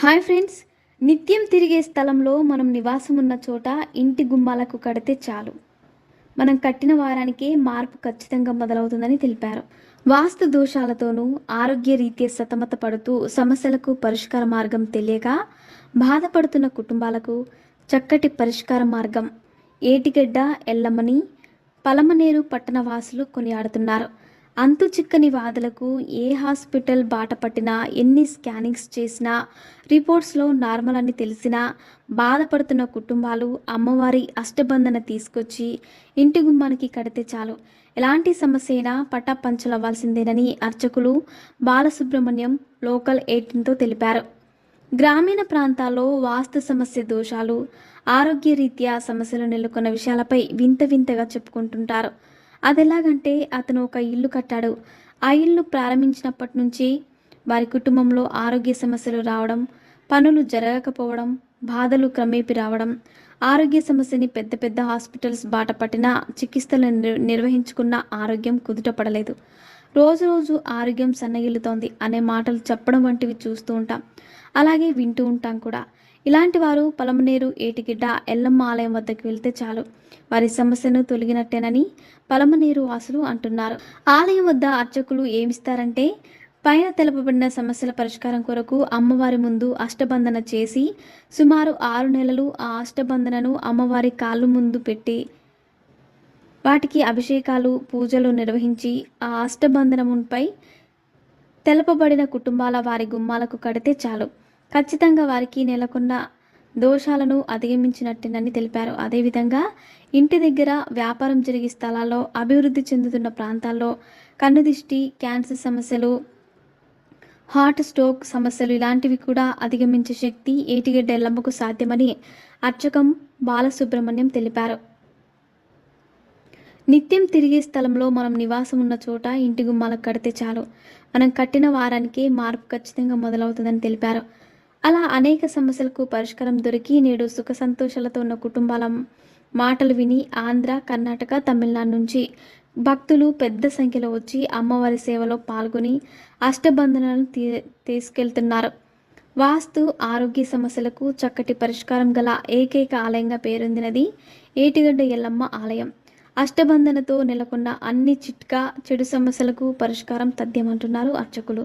Hi friends. నిత్యం తిరిగే స్థలంలో మనం నివాసం ఉన్న చోట ఇంటి గుమ్మాలకు కడితే చాలు. మనం కట్టిన వారానికే మార్పు ఖచ్చితంగా మొదలవుతుందని తెలిపారు. వాస్తు దోషాలతోనూ ఆరోగ్య రీత్యా సతమత పడుతూ సమస్యలకు పరిష్కార మార్గం తెలియక బాధపడుతున్న కుటుంబాలకు చక్కటి పరిష్కార మార్గం ఏటిగడ్డ ఎల్లమ్మని పలమనేరు పట్టణ వాసులు కొనియాడుతున్నారు. అంతు చిక్కని వ్యాధులకు ఏ హాస్పిటల్ బాట పట్టినా ఎన్ని స్కానింగ్స్ చేసినా రిపోర్ట్స్లో నార్మల్ అని తెలిసినా బాధపడుతున్న కుటుంబాలు అమ్మవారి అష్టబంధన తీసుకొచ్చి ఇంటి గుమ్మానికి కడితే చాలు. ఎలాంటి సమస్య అయినా పటాపంచలవ్వాల్సిందేనని అర్చకులు బాలసుబ్రహ్మణ్యం లోకల్ ఎయిటీన్తో తెలిపారు. గ్రామీణ ప్రాంతాల్లో వాస్తు సమస్య దోషాలు ఆరోగ్య రీత్యా సమస్యలు నెలకొన్న విషయాలపై వింత వింతగా చెప్పుకుంటుంటారు. అదెలాగంటే అతను ఒక ఇల్లు కట్టాడు. ఆ ఇల్లు ప్రారంభించినప్పటి నుంచి వారి కుటుంబంలో ఆరోగ్య సమస్యలు రావడం పనులు జరగకపోవడం బాధలు క్రమేపి రావడం ఆరోగ్య సమస్యని పెద్ద పెద్ద హాస్పిటల్స్ బాట పట్టిన చికిత్సలు నిర్వహించుకున్న ఆరోగ్యం కుదుటపడలేదు. రోజు రోజు ఆరోగ్యం సన్నగిల్లుతోంది అనే మాటలు చెప్పడం వంటివి చూస్తూ ఉంటాం. అలాగే వింటూ ఉంటాం కూడా. ఇలాంటి వారు పలమనేరు ఏటిగిడ్డ ఎల్లమ్మ ఆలయం వద్దకు వెళ్తే చాలు. వారి సమస్యను తొలగినట్టేనని పలమనేరు వాసులు అంటున్నారు. ఆలయం వద్ద అర్చకులు ఏమిస్తారంటే పైన తెలపబడిన సమస్యల పరిష్కారం కొరకు అమ్మవారి ముందు అష్టబంధన చేసి సుమారు ఆరు నెలలు ఆ అష్టబంధనను అమ్మవారి కాళ్ళు ముందు పెట్టి వాటికి అభిషేకాలు పూజలు నిర్వహించి ఆ అష్టబంధనముపై తెలపబడిన కుటుంబాల వారి గుమ్మాలకు కడితే చాలు. ఖచ్చితంగా వారికి నెలకొన్న దోషాలను అధిగమించినట్టేనని తెలిపారు. అదేవిధంగా ఇంటి దగ్గర వ్యాపారం జరిగే స్థలాల్లో అభివృద్ధి చెందుతున్న ప్రాంతాల్లో కన్నుదిష్టి క్యాన్సర్ సమస్యలు హార్ట్ స్ట్రోక్ సమస్యలు ఇలాంటివి కూడా అధిగమించే శక్తి ఏటిగడ్డ ఎల్లమ్మకు సాధ్యమని అర్చకం బాలసుబ్రహ్మణ్యం తెలిపారు. నిత్యం తిరిగే స్థలంలో మనం నివాసం ఉన్న చోట ఇంటి గుమ్మాలకు కడితే చాలు. మనం కట్టిన వారానికే మార్పు ఖచ్చితంగా మొదలవుతుందని తెలిపారు. అలా అనేక సమస్యలకు పరిష్కారం దొరికి నేడు సుఖ సంతోషాలతో ఉన్న కుటుంబాల మాటలు విని ఆంధ్ర కర్ణాటక తమిళనాడు నుంచి భక్తులు పెద్ద సంఖ్యలో వచ్చి అమ్మవారి సేవలో పాల్గొని అష్టబంధనాలను తీ తీసుకెళ్తున్నారు. వాస్తు ఆరోగ్య సమస్యలకు చక్కటి పరిష్కారం గల ఏకైక ఆలయంగా పేరొందినది ఏటిగడ్డ ఎల్లమ్మ ఆలయం. అష్టబంధనతో నెలకొన్న అన్ని చిట్కా చెడు సమస్యలకు పరిష్కారం తథ్యమంటున్నారు అర్చకులు.